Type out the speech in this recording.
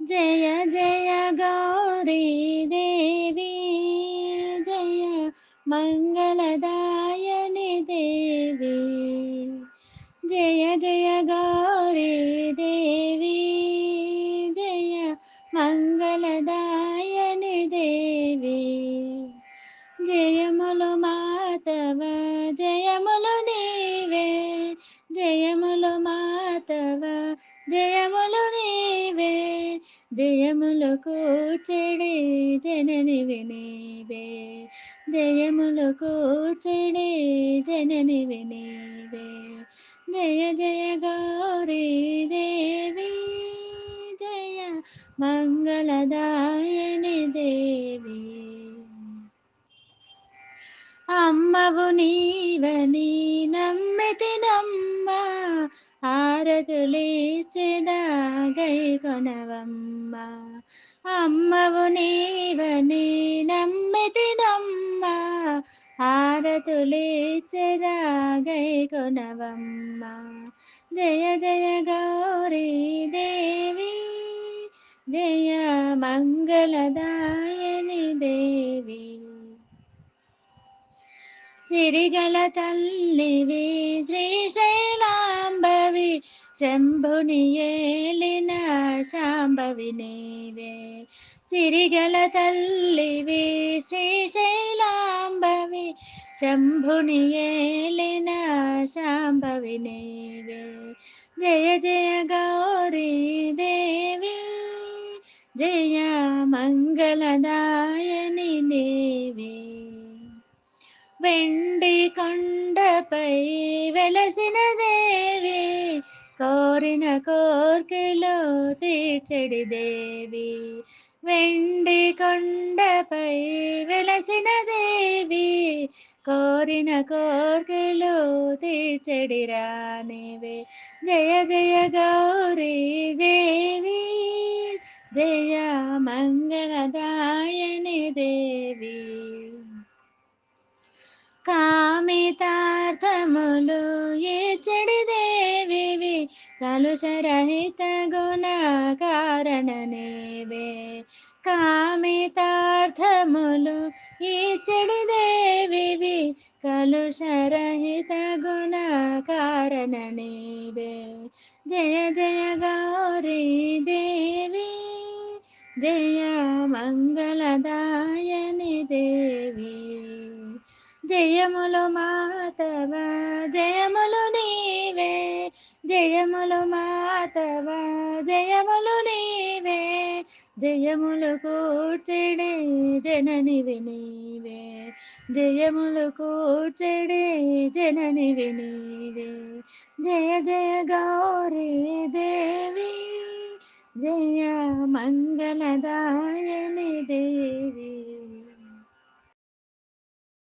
జయ జయ గౌరీ దేవి జయ మంగళదాయని దేవి జయ జయ గౌరీ దేవి జయ మంగళదాయని దేవి జయములు మాతవ జయములు నీవే జయములు మాతవ జయములు జయములకు కూర్చెడి జనని వినీవే. జయములకు కూర్చెడి జనని వినీవే. జయ జయ గౌరీ దేవి జయ మంగళదాయని దేవి. అమ్మవు నీవని నమ్మితే ఆరతులేచెదాగై కొనవమ్మ. అమ్మవు నీవని నమ్మితి నమ్మ. ఆరతులేచెదాగై కొనవమ్మ. జయ జయ గౌరీ దేవి జయ మంగళదా సిరిగల తల్లివి శ్రీశైలాంబవి శంభుని ఏలిన శాంభవి నీవే. సిరిగల తల్లివి శ్రీశైలాంబవి శంభుని ఏలిన శాంభవి నీవే. జయ జయ గౌరీ దేవి జయ మంగళదాయని దేవి వెండి కొండపై వెలసిన దేవి కోరిన కోర్కెలో తీర్చడి దేవి. వెండి కొండపై వెలసిన దేవి కోరిన కోర్కెలో తీర్చడి రానివే. జయ జయ గౌరీ దేవి జయ మంగళదాయని దేవి. కామితార్థములు ఏచడి దేవివి? కలుషరహిత గుణ కారణనేవే కామితార్థములు ఈచడి దేవివి? కలుషరహిత గుణ కారణనేవే జయ జయ గౌరీ దేవి జయ మంగళదాయని దేవి. జయములు మాతవ జయములు నీవే జయములు మాతవ జయములు నీవే జయములు కూర్చెడే జనని వినీవే జయములు కూర్చెడే జనని వినీవే. జయ జయ గౌరీ దేవి జయ మంగళదాయని దేవి